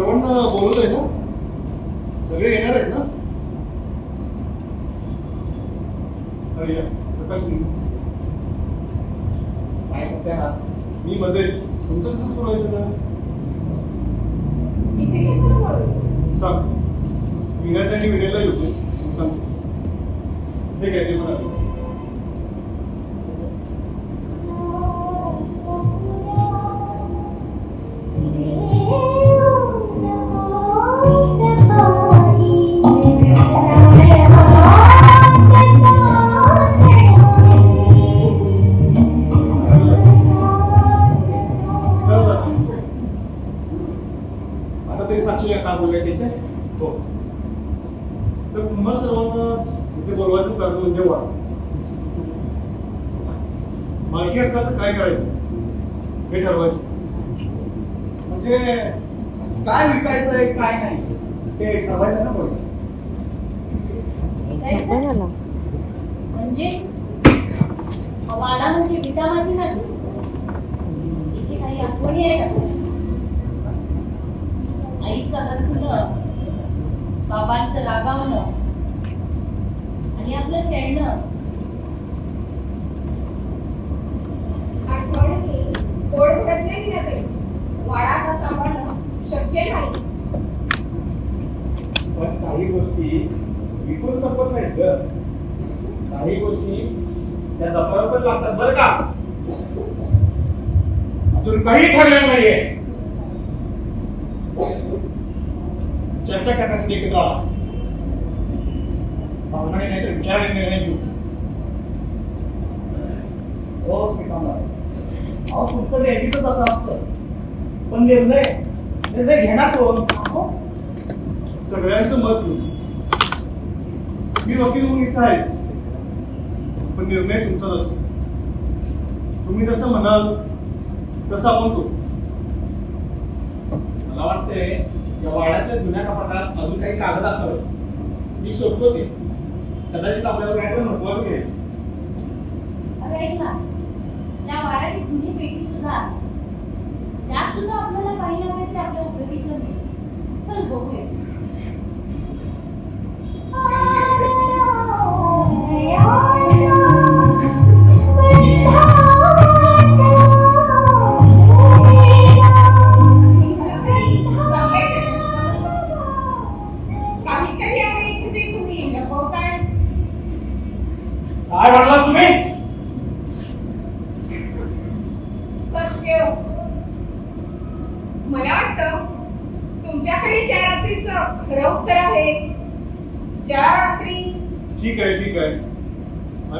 सर्वांना बोलवत आहे ना? सगळे येणार आहेत ना. काय कसे आहात मी मजेत तुमचं कसं सुरू आहे सगळं? इथे कशाला बोलू सांग. आणि विनयला येतो सांग. ठीक आहे ते पण साक्षी का बोलले तिथे हो. तर तुम्हा सर्वांना इथे बोलवायचं कारण म्हणजे वा. मालकी हक्काचं काय करायचं हे ठरवायचं. म्हणजे काय विकायचं आहे काय नाही ते ठरवायचं ना बोल म्हणजे वाडा म्हणजे विटा माझी नाही इथे काही आठवणी आहे का? आईचं हसणं बाबांचं रागावणं आणि आपलं खेळणं. आठवणी गोड वाडा सांभाळणं शक्य नाही. पण काही गोष्टी विकून संपत नाहीत ग. काही गोष्टी त्या जपावर पण लागतात बरं का? अजून काही ठरलेलं नाहीये. चर्चा करण्यासाठी एकत्र आला. भावनाने नाही तर विचाराने निर्णय घेऊ. हो श्रीकांत अहो तुमचं नेहमीच असं असतं. पण निर्णय निर्णय घेणार कोण? सगळ्यांचं मत घेऊ. मी वकील म्हणून इथं आहेच पण निर्णय तुमचाच असतो तुम्ही जसं म्हणाल तसं आपण करू. मला वाटतंय या वाड्यातल्या जुन्या कपाटात अजून काही कागद असावे. मी शोधतो ते. कदाचित आपल्याला काहीतरी महत्वाचं मिळेल. अरे ऐक ना. त्या वाड्याची जुनी पेटी सुद्धा त्यात सुद्धा आपल्याला काही ना काहीतरी आपल्या उपयोगीचं चल बघूया.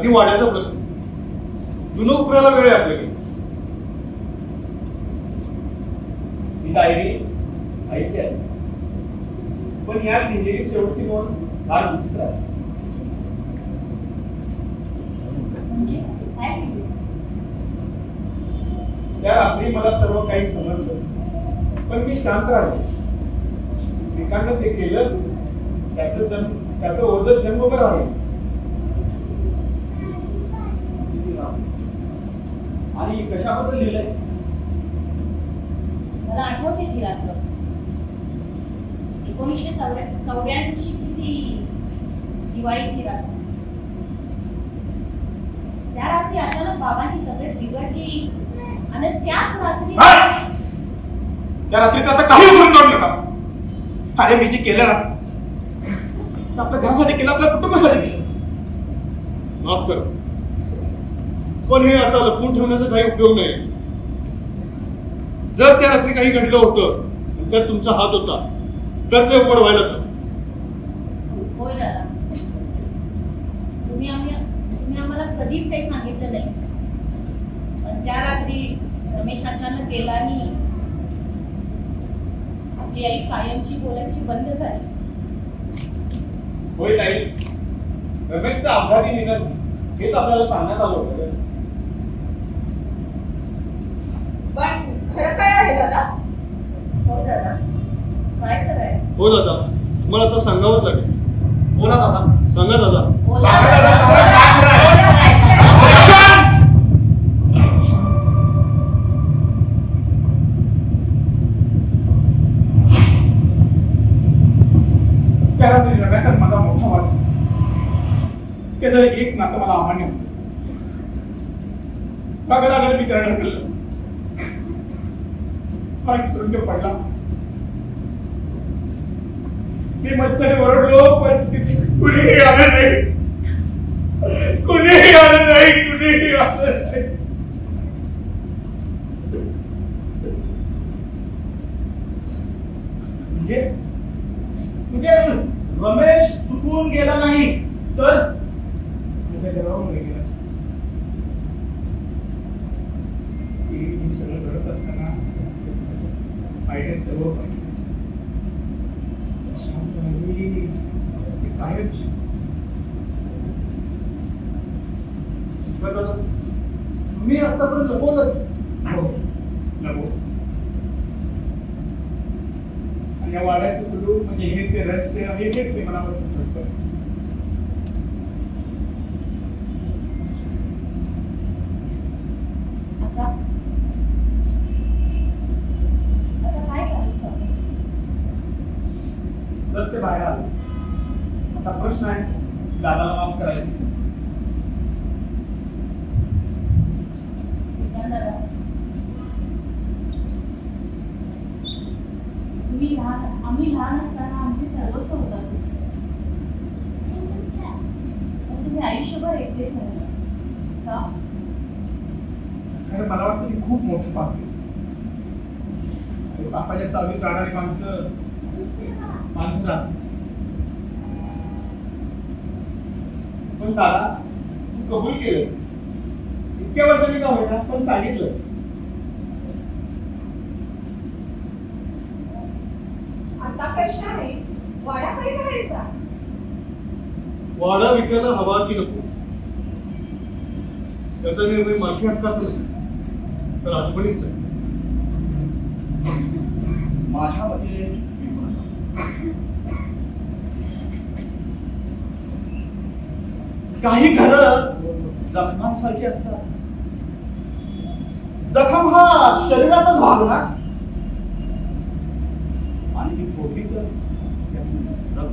आधी वाड्याचा प्रश्न. जुनं उपरायला वेळ आहे आपल्याकडे. ही डायरी आईची आहे. पण यात लिहिलेली शेवटची नोंद फार विचित्र आहे. म्हणजे? त्या रात्री मला सर्व काही समजलं. पण मी शांत राहिले. श्रीकांतनं जे केलं त्याचं जन्म त्याचं ओझं जन्मभर आहे. आणि कशाबद्दल लिहिलंय? मला आठवते ती रात्र. एकोणीसशे चौऱ्या चौऱ्याऐंशी ती दिवाळीची रात्र. त्या रात्री अचानक बाबांची तब्येत बिघडली आणि त्याच रात्री! त्या रात्रीचं आता काही करून काढू नका. अरे मी जे केलं ना आपल्या घरासाठी केलं आपल्या कुटुंबासाठी केलं. माफ कर. पण हे आता लपवून ठेवण्याचा काही उपयोग नाही. जर त्या रात्री काही घडलं होतं त्यात तुमचा हात होता तर ते उघड व्हायलाच तुम्ही आम्हाला कधीच काही सांगितलं नाही. पण त्या रात्री रमेश अचानक गेला आणि आपली आई कायमची बोलायची बंद झाली. होय ताई. रमेशचं अपघाती निधन हेच आपल्याला सांगण्यात आलं होतं पण खरं काय आहे दादा हो दादा. काय हो दादा तुम्हाला आता सांगावंच लागेल. बोला दादा. सांगा दादा. बोला सांगा दादा, दादा, बोला, सांगा काय बोला काय कराय. शांत! त्या रात्री रव्यात माझा मोठा वाद त्याचं एक नातं मला अमान्य होतं रागारागाने मी त्याला ढकललं हा एक सुरंग पडला. मी मत्सरी ओरडलो पण तिथे कुणीही आलं नाही. कुणीही आलं नाही कुणीही आलं नाही. म्हणजे म्हणजे रमेश चुकून गेला नाही तर माझ्या घरावर गेला हे हे सगळं घडत असताना आईने सर्व पाहिलं शांत राहिली, ही कायमचीच. शिकवत होतो. मी आतापर्यंत लपवलं हो लपवलं आणि या वाड्याचं कुलूप म्हणजे हेच ते रहस्य आणि हेच ते काय करायचं जर ते बाहेर आलं आता प्रश्न आहे दादाला माफ करायचं मी लहान आम्ही लहान असताना आमचे सर्वस्व होतात. तुम्ही आयुष्यभर एकटेच राहिला का? खरं मला वाटतं ती खूप मोठी पाप. बापाच्या सावलीत राहणारी माणसं माणसं राहतात. पण दादा तू कबूल केलंस. इतक्या वर्षांनी का होईना? पण सांगितलंस. आता प्रश्न आहे वाडा काय करायचा. वाडा विकायला हवा की नको? त्याचा निर्णय मालकी हक्काचा नाही तर आठवणीचा आहे. माझ्या मते काही घर जखमांसारखी असतात. जखम हा शरीराचाच भाग ना आणि ती फोडली तर त्यातून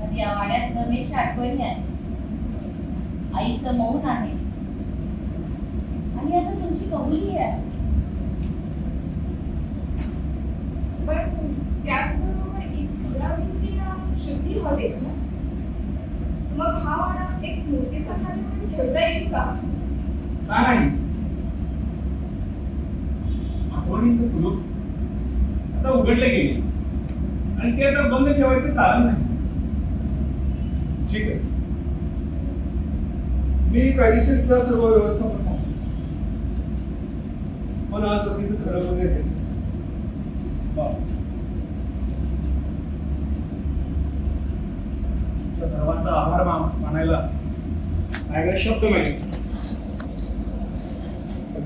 तर या वाड्यात रमेशच्या आठवणी आहे आईचं मौन आहे. आणि आता तुमची कबुली आहे. पण त्याचबरोबर एक पुनरावृत्तीला शुद्धी हवीच ना? मग हा वाडा एक स्मृतीसाठी म्हणून ठेवता येईल का? का नाही आठवणींचं कुलूप. आता उघडले गेले आणि ते आता बंद ठेवायचं कारण नाही. ठीक आहे. मी कायदेशीररित्या सर्व व्यवस्था करतो पण आज अतिशय खरं म्हणजे त्याचं त्या सर्वांचा आभार मानायला शब्द नाही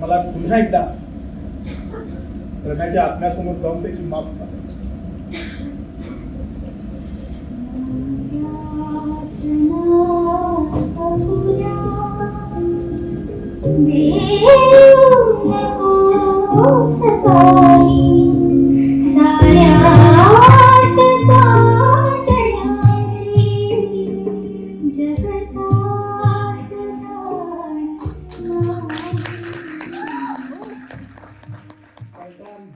मला पुन्हा एकदा रम्याच्या आत्म्यासमोर जाऊन त्याची माफ करायची सताई Um,